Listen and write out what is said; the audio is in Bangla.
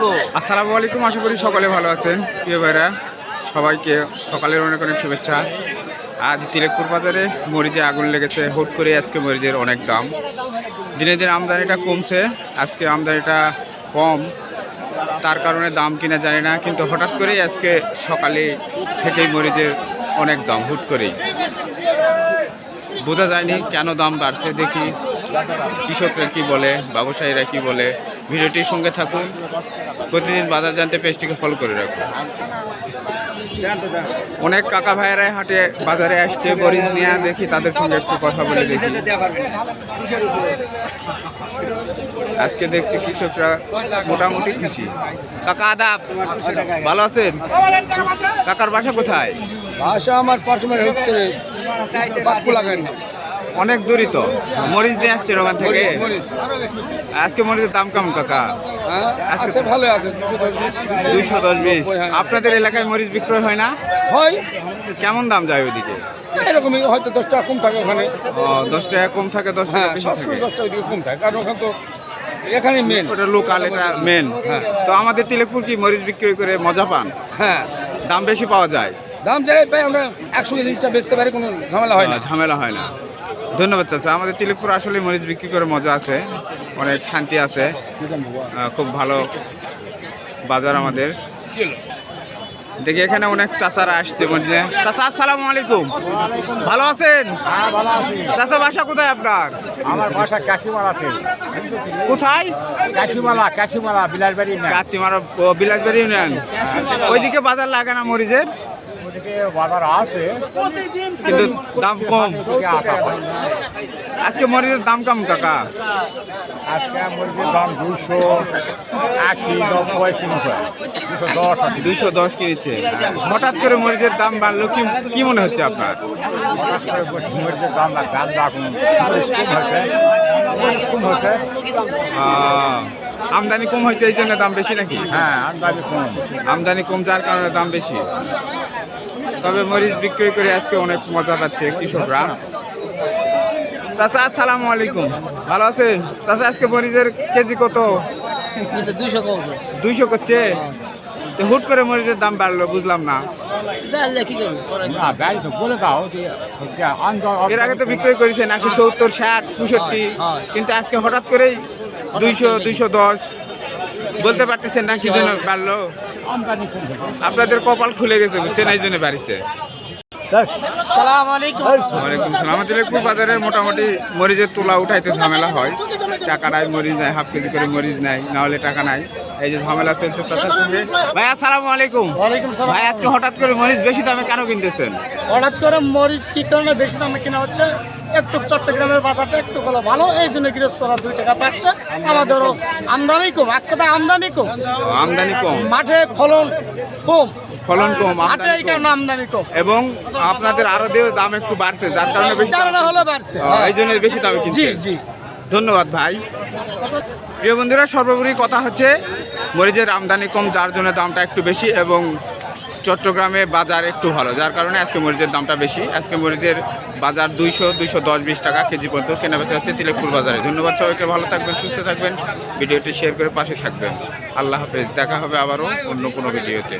হলো আসসালামু আলাইকুম, আশা করি সকলে ভালো আছেন। প্রিয় ভাইরা, সবাইকে সকালের অনেক অনেক শুভেচ্ছা। আজ তিলেকপুর বাজারে মরিচে আগুন লেগেছে। হুট করে আজকে মরিচের অনেক দাম। দিনে দিনে আমদানিটা কমছে, আজকে আমদানিটা কম। তার কারণে দাম কিনা জানি না, কিন্তু হঠাৎ করেই আজকে সকালে থেকেই মরিচের অনেক দাম, হুট করেই। বোঝা যায়নি কেন দাম বাড়ছে, দেখি কৃষকরা কি বলে, ব্যবসায়ীরা কি বলে। ভিডিওটির সঙ্গে থাকুন। প্রতিদিন বাজার জানতে পেজটিকে ফলো করে রাখুন। অনেক কাকা ভাইয়েরাই হাটে বাজারে আসছে মরিচ নিয়ে দেখি তাদের সঙ্গে একটু কথা বলে দেখি। আজকে দেখছি কৃষকরা মোটামুটি খুশি। কাকা আদাব, ভালো আছেন? কাকার বাসা কোথায়? ভাষা আমার পার্সোনাল উত্তরে বাক্য লাগায় না। অনেক দূরই তো। মরিচ দিয়ে আসছে ওখান থেকে? আজকে মরিচের দাম কেমন কাকা? হ্যাঁ আছে ভালো আছে দুইশো দশ বিশ। হ্যাঁ। আপনাদের এলাকায় মরিচ বিক্রয় হয় না? হয়। কেমন দাম যায় ওইদিকে? এরকমই হয়তো দশ টাকা কম থাকে ওখানে। দশ টাকা কম থাকে দশ টাকা হ্যাঁ সবসময় দশ টাকা দিকে কম থাকে কারণ ওখানে তো এখানে মেন ওটা লোকাল এটা মেন হ্যাঁ তো আমাদের তিলেকপুর কি মরিচ বিক্রি করে মজা পান? হ্যাঁ। দাম বেশি পাওয়া যায়? দাম জায়গায় পাই আমরা একশো জিনিসটা বেচতে পারি কোনো ঝামেলা হয় না। ঝামেলা হয় না। ধন্যবাদ চাচা আমাদের তিলেকপুর আসলে মরিচ বিক্রি করে মজা আছে। অনেক শান্তি আছে। খুব ভালো বাজার আমাদের। দেখি এখানে অনেক চাচারা আসছে মরিচে। চাচা আসসালামু আলাইকুম। ভালো আছেন? চাচা বাসা কোথায় আপনার? আমার বাসা কাশিমালাতে। কোথায়? কাশিমালা কাশিমালা বিলাসবাড়ি কাতিমার বিলাসবাড়ি ইউনিয়ন। ওইদিকে বাজার লাগে না মরিচের? বাজার আছে কিন্তু দাম কম। আজকে মরিচের দাম কম কাকা? আজকে মুরগির দাম দুশো আশি নব্বই তিনশো দুশো। দশ কিনেছে হঠাৎ করে মরিচের দাম বাড়লো কি কি মনে হচ্ছে আপনার? বসে দাম কম হয়েছে। আহ, আমদানি কম হয়েছে এই জন্য দাম বেশি নাকি? হ্যাঁ আমদানি কম। আমদানি কম যার কারণে দাম বেশি। তবে মরিচ বিক্রি করে আজকে অনেক মজা পাচ্ছে কৃষকরা। চাচা আসসালামু আলাইকুম। ভালো আছেন? চাচা আজকে মরিচের কেজি কত? দুইশো করছে? হুট করে মরিচের দাম বাড়লো বুঝলাম না। এর আগে তো বিক্রয় করেছেন একশো সত্তর ষাট পঁয়ষট্টি। কিন্তু আজকে হঠাৎ করেই দুইশো দুইশো দশ। বলতে পারতেছেন না কি জন্য বাড়লো? আপনাদের কপাল খুলে গেছে বুঝছেন? এই জন্য বাড়িছে। বাজারের মোটামুটি মরিচের তোলা উঠাইতে ঝামেলা হয়। টাকা নাই মরিচ নাই হাফ কেজি করে মরিচ নাই না হলে টাকা নাই। এই যে ঝামেলা চলছে তার সঙ্গে ভাই আসসালামু আলাইকুম। ওয়ালাইকুম সালাম। ভাই আজকে হঠাৎ করে মরিচ বেশি দামে কেন কিনতেছেন? হঠাৎ করে মরিচ কি কারণে বেশি দামে কেনা হচ্ছে? একটু চট্টগ্রামের বাজারটা একটু হলো ভালো এই জন্য গৃহস্থরা দুই টাকা পাচ্ছে। আমাদেরও আমদানি কম এক কথা আমদানি কম। আমদানি কম। মাঠে ফলন কম। ফলন কম হাটে আমদানি এই কারণে আমদানি কম। এবং আপনাদের আরও দাম একটু বাড়ছে যার কারণে বেশি হলে বাড়ছে। এই জন্য বেশি দামে জি জি। ধন্যবাদ ভাই। প্রিয় বন্ধুরা, সর্বোপরি কথা হচ্ছে মরিচের আমদানি কম, যার জন্য দামটা একটু বেশি এবং চট্টগ্রামে বাজার একটু ভালো। যার কারণে আজকে মরিচের দামটা বেশি। আজকে মরিচের বাজার দুইশো দুইশো দশ বিশ টাকা কেজি পর্যন্ত কেনা বেচা হচ্ছে তিলেকপুর বাজারে। ধন্যবাদ সবাইকে, ভালো থাকবেন, সুস্থ থাকবেন। ভিডিওটি শেয়ার করে পাশে থাকবেন। আল্লাহ হাফেজ। দেখা হবে আবারও অন্য কোনো ভিডিওতে।